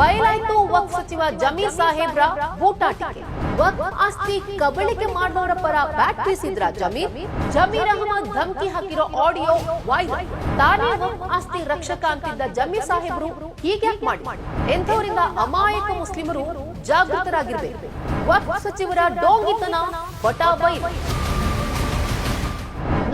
ಬಯಲಾಯ್ತು, ವಕ್ಫ್ ಸಚಿವ ಜಮೀರ್ ಸಾಹೇಬ್ರ ಬೂಟಾಟಿಕೆ ವಕ್ಫ್ ಆಸ್ತಿ ಕಬಳಿಕೆ ಮಾಡೋರ ಪರ ಬ್ಯಾಟ್ ಬೀಸಿದ್ರ ಜಮೀರ್? ಜಮೀರ್ ಅಹಮದ್ ಧಮಕಿ ಹಾಕಿರೋ ಆಡಿಯೋ ವೈರಲ್. ತಾನೇ ವಕ್ಫ್ ಆಸ್ತಿ ರಕ್ಷಕ ಅಂತಿದ್ದ ಜಮೀರ್ ಸಾಹೇಬ್ರು ಹೀಗೆ ಮಾಡಿ. ಎಂಥವರಿಂದ ಅಮಾಯಕ ಮುಸ್ಲಿಮರು ಜಾಗೃತರಾಗಿರ್ಬೇಕು. ವಕ್ಫ್ ಸಚಿವರ ಡೋಂಗಿತನ ಬಟಾಬೈಲ್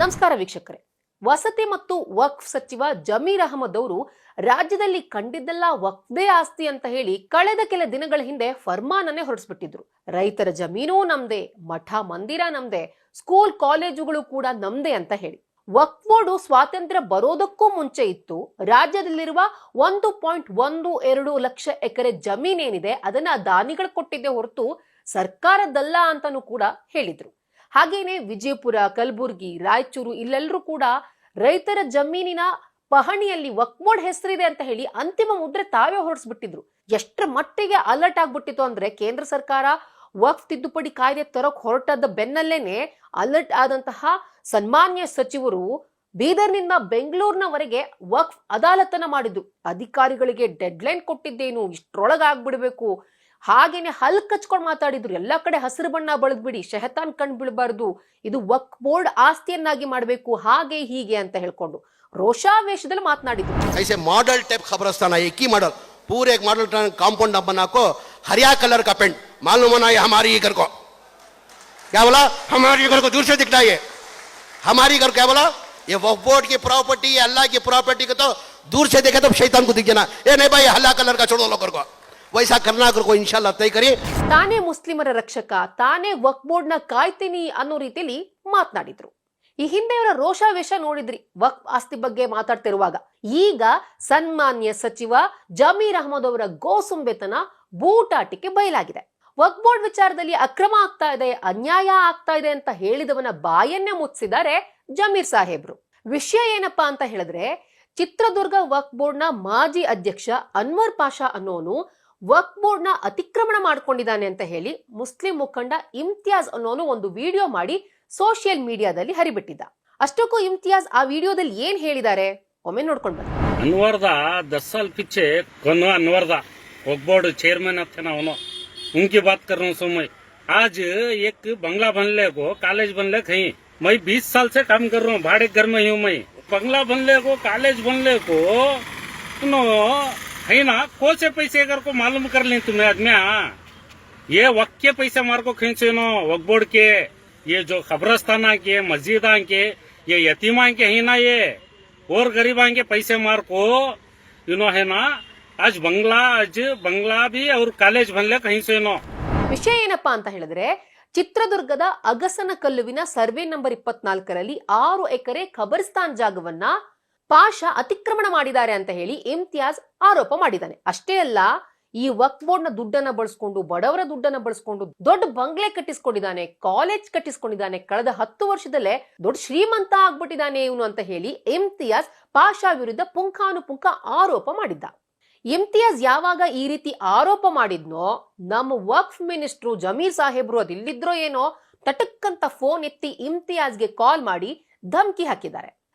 ನಮಸ್ಕಾರ ವೀಕ್ಷಕರೇ. ವಸತಿ ಮತ್ತು ವಕ್ಫ್ ಸಚಿವ ಜಮೀರ್ ಅಹಮದ್ ಅವರು, ರಾಜ್ಯದಲ್ಲಿ ಕಂಡಿದ್ದೆಲ್ಲ ವಕ್ಫ್ದೇ ಆಸ್ತಿ ಅಂತ ಹೇಳಿ ಕಳೆದ ಕೆಲ ದಿನಗಳ ಹಿಂದೆ ಫರ್ಮಾನನ್ನೇ ಹೊರಡಿಸ್ಬಿಟ್ಟಿದ್ರು. ರೈತರ ಜಮೀನು ನಮ್ದೇ, ಮಠ ಮಂದಿರ ನಮ್ದೇ, ಸ್ಕೂಲ್ ಕಾಲೇಜುಗಳು ಕೂಡ ನಮ್ದೇ ಅಂತ ಹೇಳಿ. ವಕ್ಫ್ ಬೋರ್ಡು ಸ್ವಾತಂತ್ರ್ಯ ಬರೋದಕ್ಕೂ ಮುಂಚೆ ಇತ್ತು. ರಾಜ್ಯದಲ್ಲಿರುವ ಒಂದು ಪಾಯಿಂಟ್ ಒಂದು ಎರಡು ಲಕ್ಷ ಎಕರೆ ಜಮೀನೇನಿದೆ, ಅದನ್ನ ದಾನಿಗಳು ಕೊಟ್ಟಿದ್ದೆ ಹೊರತು ಸರ್ಕಾರದಲ್ಲ ಅಂತಾನೂ ಕೂಡ ಹೇಳಿದ್ರು. ಹಾಗೇನೆ ವಿಜಯಪುರ, ಕಲಬುರ್ಗಿ, ರಾಯಚೂರು ಇಲ್ಲೆಲ್ಲರೂ ಕೂಡ ರೈತರ ಜಮೀನಿನ ಪಹಣಿಯಲ್ಲಿ ವಕ್ಮೋಡ್ ಹೆಸರಿದೆ ಅಂತ ಹೇಳಿ ಅಂತಿಮ ಮುದ್ರೆ ತಾವೇ ಹೊರಡಿಸ್ಬಿಟ್ಟಿದ್ರು. ಎಷ್ಟರ ಮಟ್ಟಿಗೆ ಅಲರ್ಟ್ ಆಗ್ಬಿಟ್ಟಿತ್ತು ಅಂದ್ರೆ ಕೇಂದ್ರ ಸರ್ಕಾರ ವಕ್ಫ್ ತಿದ್ದುಪಡಿ ಕಾಯ್ದೆ ತರಕ್ ಹೊರಟದ ಬೆನ್ನಲ್ಲೇನೆ ಅಲರ್ಟ್ ಆದಂತಹ ಸನ್ಮಾನ್ಯ ಸಚಿವರು ಬೀದರ್ನಿಂದ ಬೆಂಗಳೂರಿನವರೆಗೆ ವಕ್ಫ್ ಅದಾಲತನ ಮಾಡಿದ್ರು ಅಧಿಕಾರಿಗಳಿಗೆ ಡೆಡ್ಲೈನ್ ಕೊಟ್ಟಿದ್ದೇನು, ಇಷ್ಟ್ರೊಳಗಾಗ್ಬಿಡ್ಬೇಕು. ಹಾಗೇನೆ ಹಲ್ ಕಚ್ಕೊಂಡ್ ಮಾತಾಡಿದ್ರು ಎಲ್ಲಾ ಕಡೆ ಹಸಿರು ಬಣ್ಣ ಬಳದ್ಬಿಡಿ ಶೆಹತಾನ್ ಕಣ್ ಬೀಳ್ಬಾರ್ದು ಇದು ವಕ್ ಬೋರ್ಡ್ ಆಸ್ತಿಯನ್ನಾಗಿ ಮಾಡಬೇಕು ಹಾಗೆ ಹೀಗೆ ಅಂತ ಹೇಳ್ಕೊಂಡು ರೋಷಾವೇಶದಲ್ಲಿ ಮಾತನಾಡಿದ್ರು ऐसे मॉडल टाइप खबरस्तान है एक ही मॉडल पूरे एक मॉडल कंपाउंड बना को हरिया कलर का पेंट मालूम होना ये हमारी ही घर को क्या बोला हमारी घर को दूर से दिखता है ये हमारी घर क्या बोला ये वक्फ बोर्ड की प्रॉपर्टी ये अल्लाह की प्रॉपर्टी को तो दूर से देखे तो शैतान को दिख जाना ए नहीं भाई हल्ला कलर का छोड़ो लोग को ವಯಸ್ಸಾ ಕರ್ನಾಟಕಕ್ಕೋ ಇನ್ಶಾಲ್ಲಾ ತೈಕರಿ ತಾನೇ ಮುಸ್ಲಿಮರ ರಕ್ಷಕ, ತಾನೇ ವಕ್ ಬೋರ್ಡ್ನ ಕಾಯ್ತೀನಿ ಅನ್ನೋ ರೀತಿಯಲ್ಲಿ ಮಾತನಾಡಿದ್ರು. ಈ ಹಿಂದೆ ಇವರ ರೋಷಾವೇಶ ನೋಡಿದ್ರಿ ವಕ್ ಆಸ್ತಿ ಬಗ್ಗೆ ಮಾತಾಡ್ತಿರುವಾಗ. ಈಗ ಸನ್ಮಾನ್ಯ ಸಚಿವ ಜಮೀರ್ ಅಹಮದ್ ಅವರ ಗೋಸುಂಬೆತನ ಬೂಟಾಟಿಕೆ ಬಯಲಾಗಿದೆ. ವಕ್ ಬೋರ್ಡ್ ವಿಚಾರದಲ್ಲಿ ಅಕ್ರಮ ಆಗ್ತಾ ಇದೆ, ಅನ್ಯಾಯ ಆಗ್ತಾ ಇದೆ ಅಂತ ಹೇಳಿದವನ ಬಾಯನ್ನೇ ಮುಚ್ಚಿದ್ದಾರೆ ಜಮೀರ್ ಸಾಹೇಬ್ರು. ವಿಷಯ ಏನಪ್ಪಾ ಅಂತ ಹೇಳಿದ್ರೆ, ಚಿತ್ರದುರ್ಗ ವಕ್ನ ಮಾಜಿ ಅಧ್ಯಕ್ಷ ಅನ್ವರ್ ಪಾಷಾ ಅನ್ನೋನು ವಕ್ಫ್ ಬೋರ್ಡ್ ನ ಅತಿಕ್ರಮಣ ಮಾಡ್ಕೊಂಡಿದ್ದಾನೆ ಅಂತ ಹೇಳಿ ಮುಸ್ಲಿಂ ಮುಖಂಡ ಇಮ್ತಿಯಾಜ್ ಅನ್ನೋನು ಒಂದು ವಿಡಿಯೋ ಮಾಡಿ ಸೋಷಿಯಲ್ ಮೀಡಿಯಾದಲ್ಲಿ ಹರಿಬಿಟ್ಟಿದ್ದ ಅಷ್ಟಕ್ಕೂ ಇಮ್ತಿಯಾಜ್ ಆ ವಿಡಿಯೋದಲ್ಲಿ ಏನ್ ಹೇಳಿದ್ದಾರೆ ಒಮ್ಮೆ ನೋಡ್ಕೊಂಡು ಬನ್ನಿ अनवर दा दस साल पीछे कौन अनवर दा वक्फ बोर्ड चेयरमैन थे ना उन्होंने उनकी बात कर रहा हूँ सो मैं आज एक बंगला बनले को कॉलेज बनले कहीं मैं बीस साल से काम कर रहा हूँ भाड़े घर में ही हूँ मैं बंगला बनले को कॉलेज बनले को सुनो है ना कौन से पैसे अगर को मालूम कर लें तुम्हें आदमी ये वक्त के पैसे मार को खींचे नो वक्फ बोर्ड के ये जो खबरस्ताना के मस्जिदा के ये यतीमा के है ना ये और गरीबा के पैसे मार को इनो है ना आज बंगला आज बंगला भी और कॉलेज बनले कहीं से नो ವಿಷಯ ಏನಪ್ಪಾ ಅಂತ ಹೇಳಿದ್ರೆ ಚಿತ್ರದುರ್ಗದ ಅಗಸನ ಕಲ್ಲುವಿನ ಸರ್ವೆ ನಂಬರ್ ಇಪ್ಪತ್ನಾಲ್ಕರಲ್ಲಿ ಆರು ಎಕರೆ ಖಬರ್ಸ್ತಾನ್ ಜಾಗವನ್ನ ಪಾಷಾ ಅತಿಕ್ರಮಣ ಮಾಡಿದ್ದಾರೆ ಅಂತ ಹೇಳಿ ಇಮ್ತಿಯಾಜ್ ಆರೋಪ ಮಾಡಿದ್ದಾನೆ. ಅಷ್ಟೇ ಅಲ್ಲ, ಈ ವಕ್ಫ್ ಬೋರ್ಡ್ನ ದುಡ್ಡನ್ನ ಬಳಸ್ಕೊಂಡು, ಬಡವರ ದುಡ್ಡನ್ನ ಬಳಸ್ಕೊಂಡು, ದೊಡ್ಡ ಬಂಗ್ಲೆ ಕಟ್ಟಿಸ್ಕೊಂಡಿದ್ದಾನೆ ಕಾಲೇಜ್ ಕಟ್ಟಿಸ್ಕೊಂಡಿದ್ದಾನೆ, ಕಳೆದ ಹತ್ತು ವರ್ಷದಲ್ಲೇ ದೊಡ್ಡ ಶ್ರೀಮಂತ ಆಗ್ಬಿಟ್ಟಿದ್ದಾನೆ ಇವನು ಅಂತ ಹೇಳಿ ಇಮ್ತಿಯಾಜ್ ಪಾಷಾ ವಿರುದ್ಧ ಪುಂಖಾನುಪುಂಖ ಆರೋಪ ಮಾಡಿದ್ದ. ಇಮ್ತಿಯಾಜ್ ಯಾವಾಗ ಈ ರೀತಿ ಆರೋಪ ಮಾಡಿದ್ನೋ, ನಮ್ಮ ವಕ್ಫ್ ಮಿನಿಸ್ಟ್ರು ಜಮೀರ್ ಸಾಹೇಬ್ರು ಅದಿಲ್ಲಿದ್ರೋ ಏನೋ ತಟಕ್ಕಂತ ಫೋನ್ ಎತ್ತಿ ಇಮ್ತಿಯಾಜ್ಗೆ ಕಾಲ್ ಮಾಡಿ ಧಮ್ಕಿ ಹಾಕಿದ್ದಾರೆ.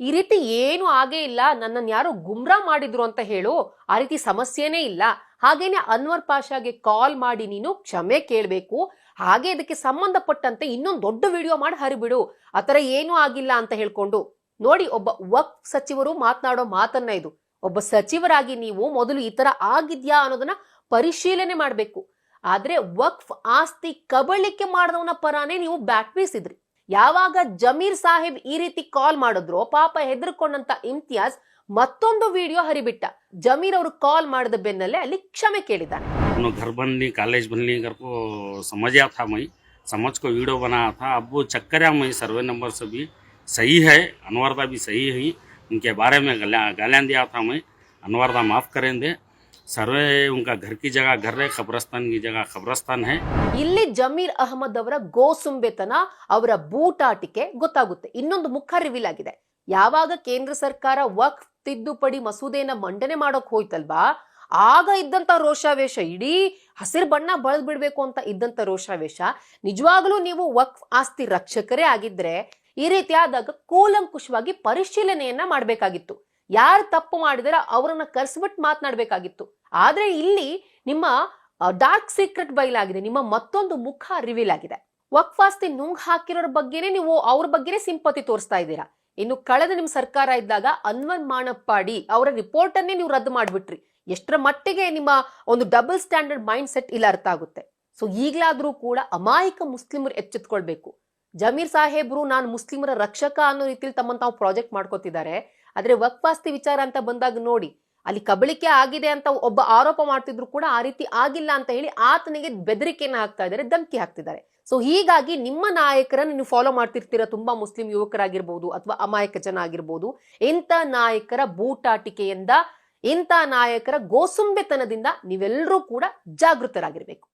ಈ ರೀತಿ ಏನು ಆಗೇ ಇಲ್ಲ ನನ್ನನ್ನು ಯಾರು ಗುಮ್ರಾ ಮಾಡಿದ್ರು ಅಂತ ಹೇಳು, ಆ ರೀತಿ ಸಮಸ್ಯೆನೇ ಇಲ್ಲ. ಹಾಗೇನೆ ಅನ್ವರ್ ಪಾಷಾಗೆ ಕಾಲ್ ಮಾಡಿ ನೀನು ಕ್ಷಮೆ ಕೇಳಬೇಕು. ಹಾಗೆ ಇದಕ್ಕೆ ಸಂಬಂಧಪಟ್ಟಂತೆ ಇನ್ನೊಂದು ದೊಡ್ಡ ವಿಡಿಯೋ ಮಾಡಿ ಹರಿಬಿಡು. ಥರ ಏನೂ ಆಗಿಲ್ಲ ಅಂತ ಹೇಳ್ಕೊಂಡು. ನೋಡಿ, ಒಬ್ಬ ವಕ್ ಸಚಿವರು ಮಾತನಾಡೋ ಮಾತನ್ನ ಇದು. ಒಬ್ಬ ಸಚಿವರಾಗಿ ನೀವು ಮೊದಲು ಈ ತರ ಆಗಿದ್ಯಾ ಅನ್ನೋದನ್ನ ಪರಿಶೀಲನೆ ಮಾಡಬೇಕು. ಆದ್ರೆ ವಕ್ಫ್ ಆಸ್ತಿ ಕಬಳಿಕೆ ಮಾಡಿದವನ ಪರಾನೇ ನೀವು ಬ್ಯಾಟ್ ಬೀಸಿದ್ರಿ. ಯಾವಾಗ ಜಮೀರ್ ಸಾಹೇಬ್ ಈ ರೀತಿ ಕಾಲ್ ಮಾಡಿದ್ರೋ ಪಾಪ ಹೆದರ್ಕೊಂಡಂತ ಇಮ್ತಿಯಾಜ್ ಮತ್ತೊಂದು ವಿಡಿಯೋ ಹರಿಬಿಟ್ಟ ಜಮೀರ್ ಅವರು ಕಾಲ್ ಮಾಡಿದ ಬೆನ್ನಲ್ಲೇ ಅಲ್ಲಿ ಕ್ಷಮೆ ಕೇಳಿದ್ದಾನೆ उन्होंने घर बन ली कॉलेज बन ली कर को समझा था मैं समझ को वीडियो बनाया था अब वो चक्करिया में सर्वे नंबर से भी सही है अनवरदा भी सही है उनके बारे में गालियाँ गालियाँ दिया था मैं अनवरदा माफ़ करेंगे सर्वे ಸರ್ವೆ ಘರ್ಕಿ ಘರ್ರೆ ಕಿ ಇಲ್ಲಿ ಜಮೀರ್ ಅಹಮದ್ ಅವರ ಗೋಸುಂಬೆತನ ಅವರ ಬೂಟಾಟಿಕೆ ಗೊತ್ತಾಗುತ್ತೆ. ಇನ್ನೊಂದು ಮುಖ ರಿವೀಲ್ ಆಗಿದೆ. ಯಾವಾಗ ಕೇಂದ್ರ ಸರ್ಕಾರ ವಕ್ ತಿದ್ದುಪಡಿ ಮಸೂದೆಯನ್ನ ಮಂಡನೆ ಮಾಡೋಕ್ ಹೋಯ್ತಲ್ವಾ? ಆಗ ಇದ್ದಂತ ರೋಷಾವೇಶ, ಇಡೀ ಹಸಿರು ಬಣ್ಣ ಬಳದ್ ಬಿಡ್ಬೇಕು ಅಂತ ಇದ್ದಂತ ರೋಷಾವೇಶ, ನಿಜವಾಗಲೂ ನೀವು ವಕ್ಫ್ ಆಸ್ತಿ ರಕ್ಷಕರೇ ಆಗಿದ್ರೆ ಈ ರೀತಿಯಾದಾಗ ಕೂಲಂಕುಷವಾಗಿ ಪರಿಶೀಲನೆಯನ್ನ ಮಾಡಬೇಕಾಗಿತ್ತು. ಯಾರು ತಪ್ಪು ಮಾಡಿದಾರ ಅವರನ್ನ ಕರ್ಸ್ಬಿಟ್ಟು ಮಾತನಾಡಬೇಕಾಗಿತ್ತು. ಆದ್ರೆ ಇಲ್ಲಿ ನಿಮ್ಮ ಡಾರ್ಕ್ ಸೀಕ್ರೆಟ್ ಬಯಲಾಗಿದೆ ನಿಮ್ಮ ಮತ್ತೊಂದು ಮುಖ ರಿವೀಲ್ ಆಗಿದೆ. ವಕ್ಫಾಸ್ತಿ ನುಂಗ್ ಹಾಕಿರೋರ ಬಗ್ಗೆನೇ ನೀವು ಅವ್ರ ಬಗ್ಗೆನೇ ಸಿಂಪತಿ ತೋರಿಸ್ತಾ ಇದ್ದೀರಾ. ಇನ್ನು ಕಳೆದ ನಿಮ್ ಸರ್ಕಾರ ಇದ್ದಾಗ ಅನ್ವರ್ ಮಾಣಪ್ಪಾಡಿ ಅವರ ರಿಪೋರ್ಟ್ ಅನ್ನೇ ನೀವು ರದ್ದು ಮಾಡ್ಬಿಟ್ರಿ. ಎಷ್ಟರ ಮಟ್ಟಿಗೆ ನಿಮ್ಮ ಒಂದು ಡಬಲ್ ಸ್ಟ್ಯಾಂಡರ್ಡ್ ಮೈಂಡ್ ಸೆಟ್ ಇಲ್ಲ ಅರ್ಥ ಆಗುತ್ತೆ. ಸೊ ಈಗಲಾದರೂ ಕೂಡ ಅಮಾಯಕ ಮುಸ್ಲಿಮರು ಎಚ್ಚೆತ್ಕೊಳ್ಬೇಕು. ಜಮೀರ್ ಸಾಹೇಬ್ರು ನಾನು ಮುಸ್ಲಿಮರ ರಕ್ಷಕ ಅನ್ನೋ ರೀತಿಯಲ್ಲಿ ತಮ್ಮನ್ನು ತಾವು ಪ್ರಾಜೆಕ್ಟ್ ಮಾಡ್ಕೋತಿದ್ದಾರೆ. ಆದ್ರೆ ವಕ್ವಾಸ್ತಿ ವಿಚಾರ ಅಂತ ಬಂದಾಗ ನೋಡಿ, ಅಲ್ಲಿ ಕಬಳಿಕೆ ಆಗಿದೆ ಅಂತ ಒಬ್ಬ ಆರೋಪ ಮಾಡ್ತಿದ್ರು ಕೂಡ ಆ ರೀತಿ ಆಗಿಲ್ಲ ಅಂತ ಹೇಳಿ ಆತನಿಗೆ ಬೆದರಿಕೆಯನ್ನ ಹಾಕ್ತಾ ಇದ್ದಾರೆ, ಧಮಕಿ ಹಾಕ್ತಿದ್ದಾರೆ. ಸೊ ಹೀಗಾಗಿ ನಿಮ್ಮ ನಾಯಕರನ್ನು ನೀವು ಫಾಲೋ ಮಾಡ್ತಿರ್ತೀರ? ತುಂಬಾ ಮುಸ್ಲಿಂ ಯುವಕರಾಗಿರ್ಬೋದು ಅಥವಾ ಅಮಾಯಕ ಜನ ಆಗಿರ್ಬೋದು. ಇಂಥ ನಾಯಕರ ಬೂಟಾಟಿಕೆಯಿಂದ, ಇಂಥ ನಾಯಕರ ಗೋಸುಂಬೆತನದಿಂದ ನೀವೆಲ್ಲರೂ ಕೂಡ ಜಾಗೃತರಾಗಿರ್ಬೇಕು.